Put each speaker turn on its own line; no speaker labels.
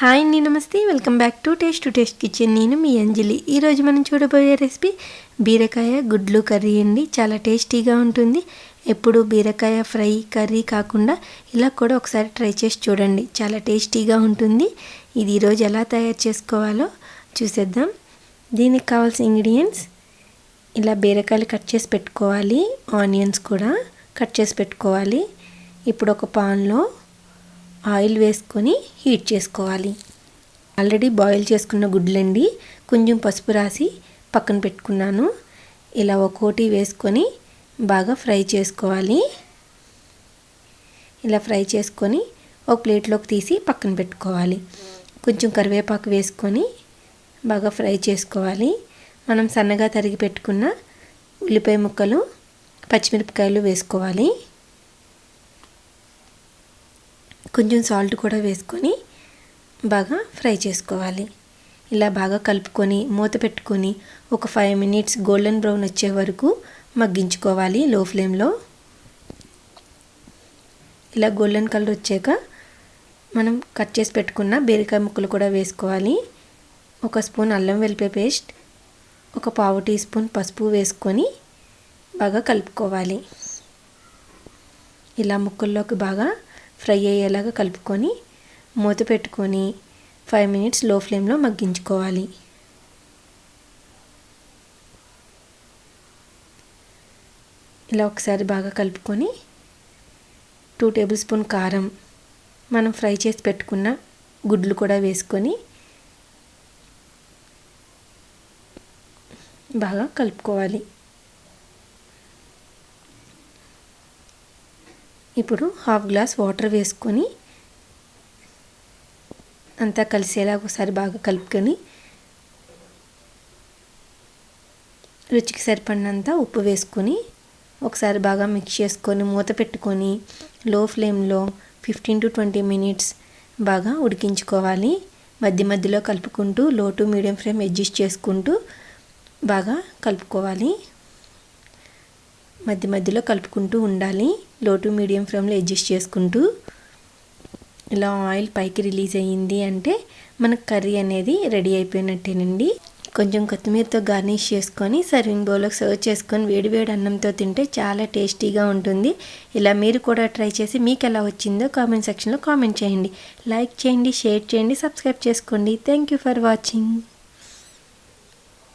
Hi అండి నమస్తే. Welcome back to taste to taste kitchen. నేను మీ అంజలి. ఈరోజు మనం చూడబోయే రెసిపీ బీరకాయ గుడ్లు కర్రీ అండి. చాలా టేస్టీగా ఉంటుంది. ఎప్పుడు బీరకాయ ఫ్రై కర్రీ కాకుండా ఇలా కూడా ఒకసారి ట్రై చేసి చూడండి. చాలా టేస్టీగా ఉంటుంది. ఇది ఈరోజు ఎలా తయారు చేసుకోవాలో చూసేద్దాం. దీనికి కావాల్సిన ఇంగ్రీడియంట్స్ ఇలా బీరకాయలు కట్ చేసి పెట్టుకోవాలి. ఆనియన్స్ కూడా కట్ చేసి పెట్టుకోవాలి. ఇప్పుడు ఒక పాన్లో ఆయిల్ వేసుకొని హీట్ చేసుకోవాలి. ఆల్రెడీ బాయిల్ చేసుకున్న గుడ్లండి కొంచెం పసుపు రాసి పక్కన పెట్టుకున్నాను. ఇలా ఒక్కోటి వేసుకొని బాగా ఫ్రై చేసుకోవాలి. ఇలా ఫ్రై చేసుకొని ఒక ప్లేట్లోకి తీసి పక్కన పెట్టుకోవాలి. కొంచెం కరివేపాకు వేసుకొని బాగా ఫ్రై చేసుకోవాలి. మనం సన్నగా తరిగి పెట్టుకున్న ఉల్లిపాయ ముక్కలు పచ్చిమిరపకాయలు వేసుకోవాలి. కొంచెం సాల్ట్ కూడా వేసుకొని బాగా ఫ్రై చేసుకోవాలి. ఇలా బాగా కలుపుకొని మూత పెట్టుకొని ఒక ఫైవ్ మినిట్స్ గోల్డెన్ బ్రౌన్ వచ్చే వరకు మగ్గించుకోవాలి లో ఫ్లేమ్లో. ఇలా గోల్డెన్ కలర్ వచ్చాక మనం కట్ చేసి పెట్టుకున్న బీరకాయ ముక్కలు కూడా వేసుకోవాలి. ఒక స్పూన్ అల్లం వెల్లిపాయ పేస్ట్ ఒక పావు టీ స్పూన్ పసుపు వేసుకొని బాగా కలుపుకోవాలి. ఇలా ముక్కల్లోకి బాగా ఫ్రై అయ్యేలాగా కలుపుకొని మూత పెట్టుకొని ఫైవ్ మినిట్స్లో ఫ్లేమ్లో మగ్గించుకోవాలి. ఇలా ఒకసారి బాగా కలుపుకొని టూ టేబుల్ స్పూన్ కారం మనం ఫ్రై చేసి పెట్టుకున్న గుడ్లు కూడా వేసుకొని బాగా కలుపుకోవాలి. ఇప్పుడు హాఫ్ గ్లాస్ వాటర్ వేసుకొని అంతా కలిసేలా ఒకసారి బాగా కలుపుకొని రుచికి సరిపడినంత ఉప్పు వేసుకొని ఒకసారి బాగా మిక్స్ చేసుకొని మూత పెట్టుకొని లో ఫ్లేమ్లో ఫిఫ్టీన్ టు ట్వంటీ మినిట్స్ బాగా ఉడికించుకోవాలి. మధ్య మధ్యలో కలుపుకుంటూ లో టు మీడియం ఫ్లేమ్ అడ్జస్ట్ చేసుకుంటూ బాగా కలుపుకోవాలి. మధ్య మధ్యలో కలుపుకుంటూ ఉండాలి. లో టు మీడియం ఫ్లేమ్లో అడ్జస్ట్ చేసుకుంటూ. ఇలా ఆయిల్ పైకి రిలీజ్ అయ్యింది అంటే మనకు కర్రీ అనేది రెడీ అయిపోయినట్టేనండి. కొంచెం కొత్తిమీరతో గార్నిష్ చేసుకొని సర్వింగ్ బౌల్లోకి సర్వ్ చేసుకొని వేడివేడి అన్నంతో తింటే చాలా టేస్టీగా ఉంటుంది. ఇలా మీరు కూడా ట్రై చేసి మీకు ఎలా వచ్చిందో కామెంట్ సెక్షన్లో కామెంట్ చేయండి. లైక్ చేయండి షేర్ చేయండి సబ్స్క్రైబ్ చేసుకోండి. Thank you for watching.